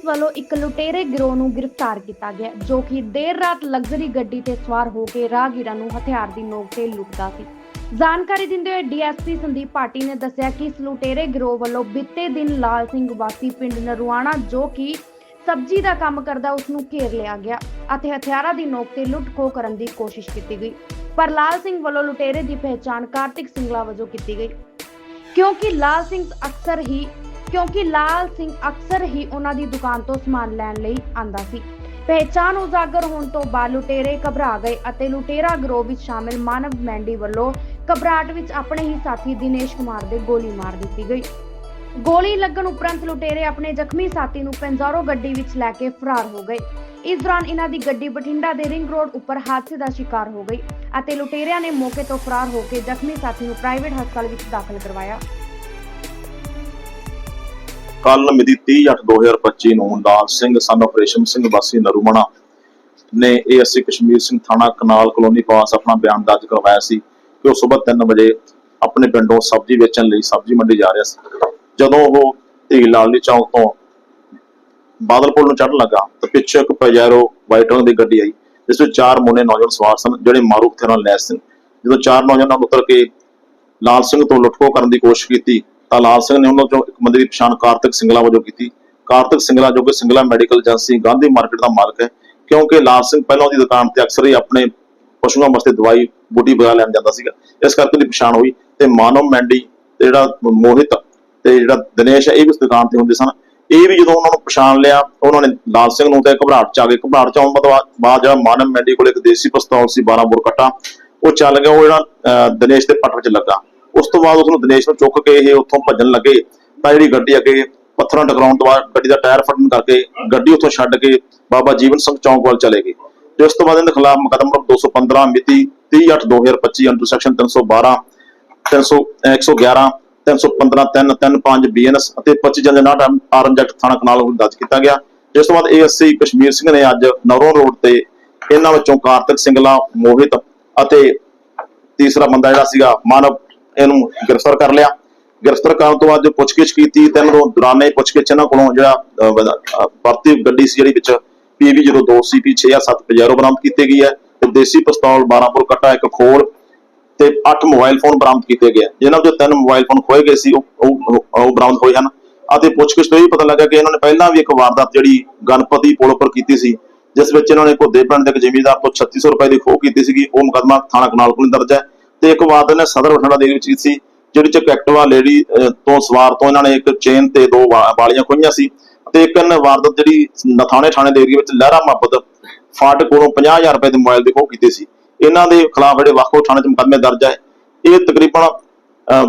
Police ਵੱਲੋਂ ਇੱਕ ਲੁਟੇਰੇ ਗਿਰੋਹ ਨੂੰ ਗ੍ਰਿਫਤਾਰ ਕੀਤਾ ਗਿਆ, ਜੋ ਕਿ ਦੇਰ ਰਾਤ ਲਗਜ਼ਰੀ ਗੱਡੀ ਤੇ ਸਵਾਰ ਹੋ ਕੇ ਰਾਹਗੀਰਾਂ ਨੂੰ ਹਥਿਆਰ ਦੀ ਨੋਕ ਤੇ ਲੁੱਟਦਾ ਸੀ। ਜਾਣਕਾਰੀ ਦਿੰਦੇ ਹੋਏ ਡੀਐਸਪੀ ਸੰਦੀਪ ਪਾਟੀ ਨੇ ਦੱਸਿਆ ਕਿ ਇਸ ਲੁਟੇਰੇ ਗਿਰੋਹ ਵੱਲੋਂ ਬੀਤੇ ਦਿਨ ਲਾਲ ਸਿੰਘ ਵਾਸੀ ਪਿੰਡ ਨਰਵਾਣਾ ਜੋ ਕਿ ਸਬਜ਼ੀ ਦਾ ਕੰਮ ਕਰਦਾ, ਉਸ ਨੂੰ ਘੇਰ ਲਿਆ ਗਿਆ ਅਤੇ ਹਥਿਆਰਾਂ ਦੀ ਨੋਕ ਤੇ ਲੁੱਟ ਖੋਹ ਕਰਨ ਦੀ ਕੋਸ਼ਿਸ਼ ਕੀਤੀ ਗਈ। ਪਰ ਲਾਲ ਸਿੰਘ ਵੱਲੋਂ ਲੁਟੇਰੇ ਦੀ ਪਹਿਚਾਣ ਕਾਰਤਿਕ ਸਿੰਘਲਾ ਵਜੋਂ ਕੀਤੀ ਗਈ, ਕਿਉਂਕਿ ਲਾਲ ਸਿੰਘ ਅਕਸਰ ਹੀ ਕਿਉਂਕਿ ਲਾਲ ਸਿੰਘ ਅਕਸਰ ਹੀ ਉਹਨਾਂ ਦੀ ਦੁਕਾਨ ਤੋਂ ਸਮਾਨ ਲੈਣ ਲਈ ਆਂਦਾ ਸੀ। ਪਹਿਚਾਣ ਉਜਾਗਰ ਹੋਣ ਤੋਂ ਬਾਅਦ ਲੁਟੇਰੇ ਘਬਰਾ ਗਏ ਅਤੇ ਲੁਟੇਰਾ ਗਰੋਹ ਵਿੱਚ ਸ਼ਾਮਿਲ ਮਾਨਵ ਮੈਂਡੀ ਵੱਲੋਂ ਘਬਰਾਟ ਵਿੱਚ ਆਪਣੇ ਹੀ ਸਾਥੀ ਦਿਨੇਸ਼ ਕੁਮਾਰ ਦੇ ਗੋਲੀ ਮਾਰ ਦਿੱਤੀ ਗਈ। ਗੋਲੀ ਲੱਗਣ ਉਪਰੰਤ ਲੁਟੇਰੇ ਆਪਣੇ ਜ਼ਖਮੀ ਸਾਥੀ ਨੂੰ ਪੈਂਜ਼ਾਰੋ ਗੱਡੀ ਵਿੱਚ ਲੈ ਕੇ ਫਰਾਰ ਹੋ ਗਏ। ਇਸ ਦੌਰਾਨ ਇਹਨਾਂ ਦੀ ਗੱਡੀ ਬਠਿੰਡਾ ਦੇ ਰਿੰਗ ਰੋਡ ਉੱਪਰ ਹਾਦਸੇ ਦਾ ਸ਼ਿਕਾਰ ਹੋ ਗਈ ਅਤੇ ਲੁਟੇਰਿਆਂ ਨੇ ਮੌਕੇ ਤੋਂ ਫਰਾਰ ਹੋ ਕੇ ਜ਼ਖਮੀ ਸਾਥੀ ਨੂੰ ਪ੍ਰਾਈਵੇਟ ਹਸਪਤਾਲ ਵਿੱਚ ਦਾਖਲ ਕਰਵਾਇਆ। ਕੱਲ ਮਿਤੀ 30/8/2025 ਨੂੰ ਲਾਲ ਸਿੰਘ ਸਨ ਆਪਰੇਸ਼ਨ ਸਿੰਘ ਵਾਸੀ ਨਰੂਮਣਾ ਨੇ ਏਐਸਸੀ ਕਸ਼ਮੀਰ ਸਿੰਘ ਥਾਣਾ ਕਨਾਲ ਕਲੋਨੀ ਪਾਸ ਆਪਣਾ ਬਿਆਨ ਦਰਜ ਕਰਵਾਇਆ ਸੀ ਕਿ ਉਹ ਸਵੇਰ 3 ਵਜੇ ਆਪਣੇ ਪਿੰਡੋਂ ਸਬਜ਼ੀ ਵੇਚਣ ਲਈ ਸਬਜ਼ੀ ਮੰਡੀ ਜਾ ਰਿਹਾ ਸੀ। ਜਦੋਂ ਉਹ ਧੀ ਲਾਲਨੀ ਚੌਂਕ ਤੋਂ ਬਾਦਲਪੁਰ ਨੂੰ ਚੜ੍ਹਨ ਲੱਗਾ ਤਾਂ ਪਿੱਛੇ ਇੱਕ ਪਜੈਰੋ ਵਾਈਟ ਰੰਗ ਦੀ ਗੱਡੀ ਆਈ, ਜਿਸ ਵਿੱਚ ਚਾਰ ਮੁੰਡੇ ਨੌਜਵਾਨ ਸਵਾਰ ਸਨ, ਜਿਹੜੇ ਮਾਰੂ ਹਥਿਆਰਾਂ ਨਾਲ ਲੈਸ ਸਨ। ਜਦੋਂ ਚਾਰ ਨੌਜਵਾਨਾਂ ਨੇ ਉਤਰ ਕੇ ਲਾਲ ਸਿੰਘ ਤੋਂ ਲੁੱਟਖੋ ਕਰਨ ਦੀ ਕੋਸ਼ਿਸ਼ ਕੀਤੀ ਤਾਂ ਲਾਲ ਸਿੰਘ ਨੇ ਉਹਨਾਂ ਚੋਂ ਇੱਕ ਬੰਦੇ ਦੀ ਪਛਾਣ ਕਾਰਤਿਕ ਸਿੰਗਲਾ ਵਜੋਂ ਕੀਤੀ। ਕਾਰਤਿਕ ਸਿੰਗਲਾ ਜੋ ਕਿ Singla medical agency Gandhi market ਦਾ ਮਾਲਕ ਹੈ ਕਿਉਂਕਿ ਲਾਲ ਸਿੰਘ ਪਹਿਲਾਂ ਉਹਦੀ ਦੁਕਾਨ ਤੇ ਅਕਸਰ ਹੀ ਆਪਣੇ ਪਸ਼ੂਆਂ ਵਾਸਤੇ ਦਵਾਈ ਬੂਟੀ ਵਗੈਰਾ ਲੈਣ ਜਾਂਦਾ ਸੀਗਾ। ਇਸ ਕਰਕੇ ਉਹਦੀ ਪਛਾਣ ਹੋਈ ਤੇ ਮਾਨਵ ਮੈਂਡੀ ਤੇ ਜਿਹੜਾ ਮੋਹਿਤ ਤੇ ਜਿਹੜਾ ਦਿਨੇਸ਼ ਹੈ ਇਹ ਵੀ ਉਸ ਦੁਕਾਨ ਤੇ ਹੁੰਦੇ ਸਨ। ਇਹ ਵੀ ਜਦੋਂ ਉਹਨਾਂ ਨੂੰ ਪਛਾਣ ਲਿਆ ਉਹਨਾਂ ਨੇ ਲਾਲ ਸਿੰਘ ਨੂੰ ਤੇ ਘਬਰਾਹਟ ਚ ਆ ਗਏ ਘਬਰਾਹਟ ਚ ਆਉਣ ਤੋਂ ਬਾਅਦ ਬਾਅਦ ਜਿਹੜਾ ਮਾਨਵ ਮੈਂਡੀ ਕੋਲ ਇੱਕ ਦੇਸੀ ਪਿਸਤੌਲ ਸੀ 12 ਬੋਰ ਕੱਟਾ ਉਹ ਚੱਲ ਗਿਆ ਉਹ ਜਿਹੜਾ ਅਹ, ਦਿਨੇਸ਼ ਦੇ ਪੱਟ ਵਿੱਚ ਲੱਗਾ। ਉਸ ਤੋਂ ਬਾਅਦ ਉਸ ਨੂੰ ਦਿਨੇਸ਼ ਨੂੰ ਚੁੱਕ ਕੇ ਇਹ ਉੱਥੋਂ ਭੱਜਣ ਲੱਗੇ। ਤਾਂ ਜਿਹੜੀ ਗੱਡੀ ਅੱਗੇ ਪੱਥਰਾਂ ਟਕਰਾਉਣ ਤੋਂ ਬਾਅਦ ਗੱਡੀ ਦਾ ਟਾਇਰ ਫਟਣ ਕਰਕੇ ਗੱਡੀ ਉੱਥੋਂ ਛੱਡ ਕੇ ਬਾਬਾ ਜੀਵਨ ਸਿੰਘ ਚੌਂਕ ਵੱਲ ਚਲੇ ਗਏ। ਤੇ ਉਸ ਤੋਂ ਬਾਅਦ ਇਹਨਾਂ ਖਿਲਾਫ ਮੁਕੱਦਮਾ ਨੰਬਰ 215 ਮਿਤੀ 30/8/2025 ਅੰਡਰ ਸੈਕਸ਼ਨ 312 300 111 315 335 ਬੀਐਨਐਸ ਅਤੇ 25 ਜਨ ਨਾਟ ਆਰਮ ਐਕਟ ਥਾਣਾ ਕਨਾਲ ਨੂੰ ਦਰਜ ਕੀਤਾ ਗਿਆ। ਜਿਸ ਤੋਂ ਬਾਅਦ ਏਐਸਸੀ ਕਸ਼ਮੀਰ ਸਿੰਘ ਨੇ ਅੱਜ ਨਵਰੋਂ ਰੋਡ ਤੇ ਇਹਨਾਂ ਵਿੱਚੋਂ ਕਾਰਤਿਕ ਸਿੰਘਲਾ ਮੋਹਿਤ ਅਤੇ ਤੀਸਰਾ ਬੰਦਾ ਜਿਹੜਾ ਸੀਗਾ ਮਾਨਵ ਇਹਨੂੰ ਗ੍ਰਿਫਤਾਰ ਕਰ ਲਿਆ। ਗ੍ਰਿਫਤਾਰ ਕਰਨ ਤੋਂ ਬਾਅਦ ਜੋ ਪੁੱਛਗਿੱਛ ਕੀਤੀ ਤੇ ਇਹਨਾਂ ਨੂੰ ਦੌਰਾਨੇ ਪੁੱਛਗਿੱਛ ਇਹਨਾਂ ਕੋਲੋਂ ਜਿਹੜਾ ਅਹ, ਗੱਡੀ ਸੀ ਜਿਹੜੀ ਵਿੱਚ ਪੀਵੀ 02 ਸੀਪੀ 6 ਜਾਂ 7 ਪਜੈਰੋ ਬਰਾਮਦ ਕੀਤੀ ਗਈ ਹੈ ਤੇ ਦੇਸੀ ਪਿਸਤੌਲ 12 ਬੋਰ ਕੱਟਾ ਇੱਕ ਖੋਲ ਤੇ 8 ਮੋਬਾਈਲ ਫੋਨ ਬਰਾਮਦ ਕੀਤੇ ਗਏ। ਜਿਨ੍ਹਾਂ ਵਿੱਚੋਂ ਤਿੰਨ ਮੋਬਾਈਲ ਫੋਨ ਖੋਏ ਗਏ ਸੀ ਉਹ ਬਰਾਮਦ ਹੋਏ ਹਨ। ਅਤੇ ਪੁੱਛਗਿੱਛ ਤੋਂ ਇਹ ਵੀ ਪਤਾ ਲੱਗਾ ਕਿ ਇਹਨਾਂ ਨੇ ਪਹਿਲਾਂ ਵੀ ਇੱਕ ਵਾਰਦਾਤ ਜਿਹੜੀ ਗਣਪਤੀ ਪੁਲ ਉੱਪਰ ਕੀਤੀ ਸੀ ਜਿਸ ਵਿੱਚ ਇਹਨਾਂ ਨੇ ਘੋਦੇ ਪਿੰਡ ਦੇ ਇੱਕ ਜ਼ਿਮੀਂਦਾਰ ਤੋਂ 3600 ਰੁਪਏ ਦੀ ਖੋਹ ਕੀਤੀ ਸੀਗੀ। ਉਹ ਮੁਕੱਦਮਾ ਥਾਣਾ ਕਨਾਲ ਕੋਲ ਦਰਜ ਹੈ। ਤੇ ਇੱਕ ਵਾਰਦਾਤ ਨੇ ਸਦਰ ਬਠਿੰਡਾ ਦੇ ਵਿੱਚ ਕੀਤੀ ਸੀ, ਜਿਹੜੀ ਚ ਐਕਟਿਵਾ ਲੇਡੀ ਤੋਂ ਸਵਾਰ ਤੋਂ ਇਹਨਾਂ ਨੇ ਇੱਕ ਚੇਨ ਤੇ ਦੋ ਵਾਲੀਆਂ ਖੋਈਆਂ ਸੀ ਤੇ ਇੱਕ ਇਹਨਾਂ ਵਾਰਦਾਤ ਜਿਹੜੀ ਨਥਾਣੇ ਥਾਣੇ ਦੇ ਏਰੀਆ ਵਿੱਚ ਲਹਿਰਾ ਮੁਹੱਬਤ ਫਾਟ ਕੋਲੋਂ 50000 ਰੁਪਏ ਦੇ ਮੋਬਾਈਲ ਦੀ ਖੋਹ ਕੀਤੀ ਸੀ। ਇਹਨਾਂ ਦੇ ਖਿਲਾਫ ਜਿਹੜੇ ਵੱਖ-ਵੱਖ ਥਾਣੇ 'ਚ ਮੁਕੱਦਮੇ ਦਰਜ ਹੈ। ਇਹ ਤਕਰੀਬਨ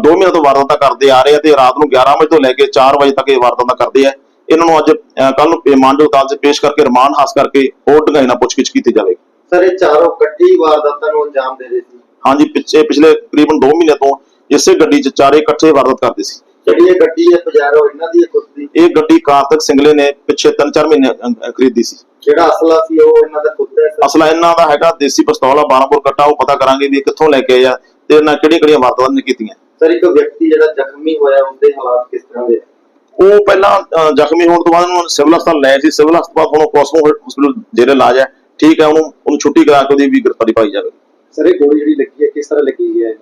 2 ਮਹੀਨੇ ਤੋਂ ਵਾਰਦਾਤਾਂ ਕਰਦੇ ਆ ਰਹੇ ਆ ਤੇ ਰਾਤ ਨੂੰ 11 ਵਜੇ ਤੋਂ ਲੈ ਕੇ 4 ਵਜੇ ਤੱਕ ਇਹ ਵਾਰਦਾਤਾਂ ਕਰਦੇ ਆ। ਇਹਨਾਂ ਨੂੰ ਅੱਜ ਕੱਲ ਨੂੰ ਪੇਮਾਨਜੋ ਅਦਾਲਤ 'ਚ ਪੇਸ਼ ਕਰਕੇ ਰਿਮਾਂਡ ਹਾਸ ਕਰਕੇ ਹੋਰ ਢੰਗਾਈ ਨਾਲ ਪੁੱਛਗਿੱਛ ਕੀਤੀ ਜਾਵੇਗੀ। ਸਰ, ਇਹ ਚਾਰੋਂ ਇਕੱਠੀ ਵਾਰਦਾਤਾਂ ਨੂੰ ਅੰਜਾਮ ਦੇ ਰਹੇ ਸੀ। ਹਾਂਜੀ ਪਿੱਛੇ ਪਿਛਲੇ ਤਕਰੀਬਨ 2 ਮਹੀਨੇ ਤੋਂ ਇਸੇ ਗੱਡੀ 'ਚ ਚਾਰੇ ਇਕੱਠੇ ਵਾਰਦਾਤ ਕਰਦੇ ਸੀ। ਜਿਹੜੀ ਇਹ ਗੱਡੀ ਹੈ ਪਜਾਰੋ ਇਹਨਾਂ ਦੀ ਹੈ ਖੁਦ ਦੀ? ਇਹ ਗੱਡੀ ਕਾਰਤਿਕ ਸਿੰਗਲੇ ਨੇ ਪਿੱਛੇ 3-4 ਮਹੀਨੇ ਅ, ਖਰੀਦੀ ਸੀ। ਜਿਹੜਾ ਅਸਲਾ ਸੀ ਉਹ ਇਹਨਾਂ ਦਾ ਖੁਦ ਦਾ? ਅਸਲਾ ਇਹਨਾਂ ਦਾ ਹੈਗਾ ਦੇਸੀ ਪਿਸਤੌਲ ਆ 12 ਬੋਰ ਕੱਟਾ ਉਹ ਪਤਾ ਕਰਾਂਗੇ ਵੀ ਇਹ ਕਿੱਥੋਂ ਲੈ ਕੇ ਆਏ ਆ ਤੇ ਇਹਨਾਂ ਕਿਹੜੀਆਂ ਕਿਹੜੀਆਂ ਵਾਰਦਾਤਾਂ ਨੇ ਕੀਤੀਆਂ। ਸਰ ਇੱਕ ਵਿਅਕਤੀ ਜਿਹੜਾ ਜ਼ਖਮੀ ਹੋਇਆ ਉਹਦੇ ਹਾਲਾਤ ਕਿਸ ਤਰ੍ਹਾਂ ਦੇ? ਉਹ ਪਹਿਲਾਂ ਅ, ਜ਼ਖਮੀ ਹੋਣ ਤੋਂ ਬਾਅਦ ਉਹਨੂੰ ਸਿਵਲ ਹਸਪਤਾਲ ਲੈ ਸੀ। ਸਿਵਲ ਹਸਪਤਾਲ ਹੁਣ ਕੋਸਮੋ ਹਸਪੀਟਲ ਜਿਹੜੇ ਇਲਾਜ ਹੈ। ਠੀਕ ਹੈ ਉਹਨੂੰ ਉਹਨੂੰ ਛੁੱਟੀ ਕਰਾ ਕੇ ਉਹਦੀ ਵੀ ਗ੍ਰਿਫਤਾਰੀ ਪਾਈ ਜਾਵੇ। ਸਰ ਇਹ ਗੋਲੀ ਜਿਹੜੀ ਲੱਗੀ ਹੈ ਕਿਸ ਤਰ੍ਹਾਂ ਲੱਗੀ ਹੈ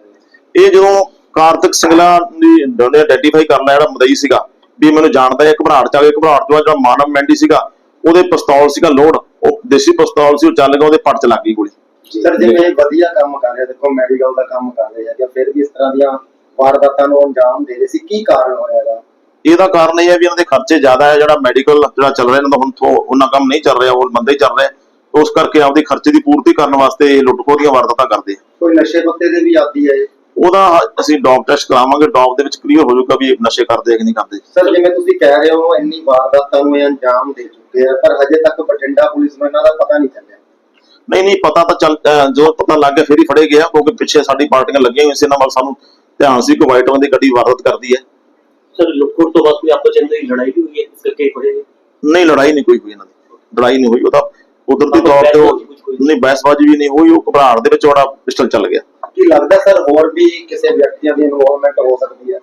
ਇਹ ਜਦੋਂ ਕਾਰਤਿਕ ਸਿੰਗਲਾ ਦੀ ਨੇ ਆਈਡੈਂਟੀਫਾਈ ਕਰਨਾ ਜਿਹੜਾ ਮਦਈ ਸੀਗਾ ਵੀ ਮੈਨੂੰ ਜਾਣਦਾ ਹੈ ਘਬਰਾਹਟ ਚ ਆ ਗਿਆ ਘਬਰਾਹਟ ਤੋਂ ਜਿਹੜਾ ਮਾਨਵ ਮੈਂਡੀ ਸੀਗਾ ਉਹਦੇ ਪਿਸਤੌਲ ਸੀਗਾ ਲੋਡ ਉਹ ਦੇਸੀ ਪਿਸਤੌਲ ਸੀ ਉਹ ਚੱਲ ਗਿਆ ਉਹਦੇ ਪੱਟ ਚ ਲੱਗ ਗਈ ਗੋਲੀ। ਸਰ ਜਿਵੇਂ ਵਧੀਆ ਕੰਮ ਕਰ ਰਿਹਾ ਦੇਖੋ ਮੈਡੀਕਲ ਦਾ ਕੰਮ ਕਰ ਰਿਹਾ ਜਾਂ ਫਿਰ ਵੀ ਇਸ ਤਰ੍ਹਾਂ ਦੀਆਂ ਵਾਰਦਾਤਾਂ ਨੂੰ ਅੰਜਾਮ ਦੇ ਰਹੇ ਸੀ ਕੀ ਕਾਰਨ ਹੋਇਆ ਇਹਦਾ? ਇਹਦਾ ਕਾਰਨ ਇਹ ਹੈ ਵੀ ਇਹਨਾਂ ਦੇ ਖਰਚੇ ਜ਼ਿਆਦਾ ਹੈ ਜਿਹੜਾ ਮੈਡੀਕਲ ਜਿਹੜਾ ਚੱਲ ਰਿਹਾ ਇਹਨਾਂ ਦਾ ਹੁਣ ਉਹਨਾਂ ਕੰਮ ਨਹੀਂ ਚੱਲ ਰਿਹਾ ਉਹ ਹੀ ਚੱਲ ਰਿਹਾ ਉਸ ਕਰਕੇ ਆਪਦੀ ਖਰਚੇ ਦੀ ਪੂਰਤੀ ਕਰਨ ਵਾਸਤੇ ਇਹ ਲੁੱਟ ਖੋਹ ਦੀਆਂ ਵਾਰਦਾਤਾਂ ਕਰਦੇ ਆ। ਕੋਈ ਨਸ਼ੇ ਪੱਤੇ ਦੇ ਵੀ ਆਦੀ ਹੈ ਇਹ। ਉਹਦਾ ਅਸੀਂ ਡੌਪ ਟੈਸਟ ਕਰਾਵਾਂਗੇ ਡੌਪ ਦੇ ਵਿੱਚ ਕਲੀਅਰ ਹੋ ਜਾਊਗਾ ਵੀ ਇਹ ਨਸ਼ੇ ਕਰਦੇ ਆ ਕਿ ਨਹੀਂ ਕਰਦੇ। ਸਰ ਜਿਵੇਂ ਤੁਸੀਂ ਕਹਿ ਰਹੇ ਹੋ ਇੰਨੀ ਵਾਰਦਾਤਾਂ ਨੂੰ ਇਹ ਅੰਜਾਮ ਦੇ ਚੁੱਕੇ ਆ ਪਰ ਹਜੇ ਤੱਕ ਬਠਿੰਡਾ ਪੁਲਿਸ ਨੂੰ ਇਹਨਾਂ ਦਾ ਪਤਾ ਨਹੀਂ ਚੱਲਿਆ। ਨਹੀਂ ਨਹੀਂ ਪਤਾ ਤਾਂ ਚੱਲ ਜੋ ਪਤਾ ਲੱਗ ਗਿਆ ਫਿਰ ਹੀ ਫੜੇ ਗਿਆ ਕਿਉਂਕਿ ਪਿੱਛੇ ਸਾਡੀ ਪਾਰਟੀਆਂ ਲੱਗੀਆਂ ਹੋਈਆਂ ਸੀ ਇਹਨਾਂ ਵੱਲ ਸਾਨੂੰ ਧਿਆਨ ਸੀ ਕਿ ਵਾਈਟ ਦੀ ਗੱਡੀ ਵਾਰਦਾਤ ਕਰਦੀ ਹੈ। ਸਰ ਲੁੱਟਖੋਟ ਤੋਂ ਬਾਅਦ ਕੋਈ ਆਪਸ ਚ ਅੰਦਰ ਹੀ ਲੜਾਈ ਵੀ ਹੋਈ ਹੈ? ਇਸ ਕਰਕੇ ਫੜੇ ਨਹੀਂ ਲੜਾਈ ਨਹੀਂ ਕੋਈ ਹੋਈ ਇਹਨਾਂ ਦੀ। ਲੜਾਈ ਨਹੀਂ ਹੋਈ ਉਹ ਤਾਂ ਕੁਦਰਤੀ ਤੌਰ ਤੇ ਉਹ ਨਹੀਂ ਬਹਿਸਬਾਜ਼ੀ ਵੀ ਨਹੀਂ ਹੋਈ ਉਹ ਘਬਰਾਹਟ ਦੇ ਵਿੱਚ ਉਹਦਾ ਪਿਸਟਲ ਚੱਲ ਗਿਆ। ਕੀ ਲੱਗਦਾ ਸਰ ਹੋਰ ਵੀ ਕਿਸੇ ਵਿਅਕਤੀਆਂ ਦੀ ਇਨਵੋਲਵਮੈਂਟ ਹੋ ਸਕਦੀ ਹੈ?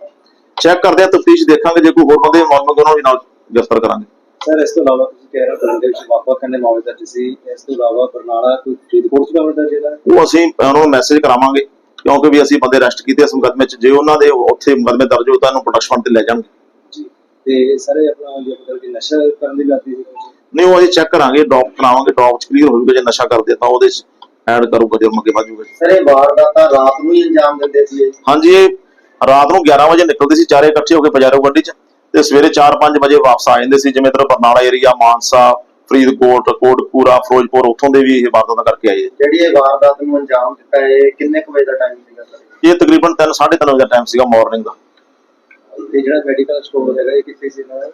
ਚੈੱਕ ਕਰਦੇ ਆ ਤਫਤੀਸ਼ ਦੇਖਾਂਗੇ ਜੇ ਕੋਈ ਹੋਰ ਬੰਦੇ ਇਨਵੋਲਵਮੈਂਟ ਉਹਨਾਂ ਵੀ ਨਾਲ ਗ੍ਰਿਫਤਾਰ ਕਰਾਂਗੇ। ਸਰ ਇਸ ਤੋਂ ਇਲਾਵਾ ਤੁਸੀਂ ਕਹਿ ਰਹੇ ਹੋ ਪਿੰਡ ਦੇ ਵਿੱਚ ਵੱਖ-ਵੱਖ ਕਹਿੰਦੇ ਮਾਮਲੇ ਦਰਜ ਸੀ। ਇਸ ਤੋਂ ਇਲਾਵਾ ਬਰਨਾਲਾ ਕੋਈ ਫਰੀਦਕੋਟ ਚ ਮਾਮਲਾ ਦਰਜ ਹੈ ਉਹ ਅਸੀਂ ਉਹਨਾਂ ਨੂੰ ਮੈਸੇਜ ਕਰਾਵਾਂਗੇ ਕਿਉਂਕਿ ਵੀ ਅਸੀਂ ਬੰਦੇ ਅਰੈਸਟ ਕੀਤੇ ਇਸ ਮੁਕੱਦਮੇ 'ਚ ਜੇ ਉਹਨਾਂ ਦੇ ਉੱਥੇ ਮੁਕੱਦਮੇ ਦਰਜ ਹੋ ਤਾਂ ਇਹਨੂੰ ਪ੍ਰੋਟੈਕਸ਼ਨ ਤੇ ਲੈ ਜਾਣਗੇ। ਜੀ ਤੇ ਸਾਰੇ ਆਪਣਾ ਜੇ ਮਤਲਬ ਕਿ ਨਸ਼ਾ ਕਰਨ ਦੀ ਲਾਤੀ ਸੀ ਨਹੀਂ ਉਹ ਅਸੀਂ ਚੈੱਕ ਕਰਾਂਗੇ ਡੌਪ ਕਰਾਵਾਂਗੇ ਡੌਪ 'ਚ ਕਲੀਅਰ ਹੋ ਜਾਊਗਾ ਜੇ ਨਸ਼ਾ ਕਰਦੇ ਤਾਂ ਉਹਦੇ 'ਚ ਐਡ ਕਰੂਗਾ ਜੁਰਮ ਅੱਗੇ ਵਧੂਗਾ ਸਰ ਇਹ ਵਾਰਦਾਤਾਂ ਰਾਤ ਨੂੰ ਹੀ ਅੰਜਾਮ ਦਿੰਦੇ ਸੀ। ਹਾਂਜੀ ਰਾਤ ਨੂੰ 11 ਵਜੇ ਨਿਕਲਦੇ ਸੀ ਚਾਰੇ ਇਕੱਠੇ ਹੋ ਕੇ ਪਜਾਰੋ ਗੱਡੀ 'ਚ ਤੇ ਸਵੇਰੇ 4-5 ਵਜੇ ਵਾਪਸ ਆ ਜਾਂਦੇ ਸੀ ਜਿਵੇਂ ਇੱਧਰ ਬਰਨਾਲਾ ਏਰੀਆ ਮਾਨਸਾ ਫਰੀਦਕੋਟ ਕੋਟਪੂਰਾ ਫਿਰੋਜ਼ਪੁਰ ਉੱਥੋਂ ਦੇ ਵੀ ਇਹ ਵਾਰਦਾਤਾਂ ਕਰਕੇ ਆਏ ਜਿਹੜੀ ਇਹ ਵਾਰਦਾਤ ਨੂੰ ਅੰਜਾਮ ਦਿੱਤਾ ਇਹ ਕਿੰਨੇ ਕੁ ਵਜੇ ਦਾ ਟਾਈਮ ਸੀਗਾ ਇਹ ਤਕਰੀਬਨ 3-3:30 ਵਜੇ ਦਾ ਟਾਈਮ ਸੀਗਾ ਮਾਰਨਿੰਗ ਦਾ। ਜਿਹੜਾ ਮੈਡੀਕਲ ਸਟੋਰ ਹੈਗਾ ਇਹ ਕਿੱਥੇ ਸੀ ਦਾ?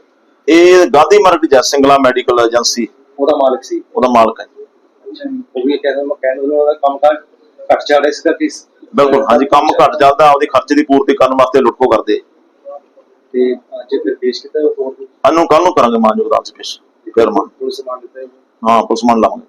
ਇਹ ਗਾਂਧੀ ਮਾਰਕੀਟ ਜੈ ਸਿੰਗਲਾ ਮੈਡੀਕਲ ਏਜੰਸੀ। ਉਹਦਾ ਮਾਲਕ ਸੀ। ਉਹਦਾ ਮਾਲਕ ਹੈ। ਉਹ ਵੀ ਕਹਿੰਦਾ ਮੈਂ ਕਹਿੰਦਾ ਉਹਦਾ ਕੰਮ ਕਾਰ ਘੱਟ ਚੱਲ ਰਿਹਾ ਸੀ ਤਾਂ ਕਿਸ ਬਿਲਕੁਲ ਹਾਂਜੀ ਕੰਮ ਘੱਟ ਚੱਲਦਾ ਆਪਦੇ ਖਰਚੇ ਦੀ ਪੂਰਤੀ ਕਰਨ ਵਾਸਤੇ ਲੁੱਟਖੋ ਕਰਦੇ। ਤੇ ਅੱਜ ਫਿਰ ਪੇਸ਼ ਕੀਤਾ ਅਨੂੰ ਕੱਲ ਨੂੰ ਕਰਾਂਗੇ ਮਾਨਯੋਗ ਅਦਾਲਤ 'ਚ ਪੇਸ਼। ਫਿਰ ਮਾਨ ਪੁਲਿਸ ਮਾਨ ਦਿੱਤਾ ਹਾਂ ਪੁਲਿਸ ਮੰਨ ਲਾਵਾਂਗੇ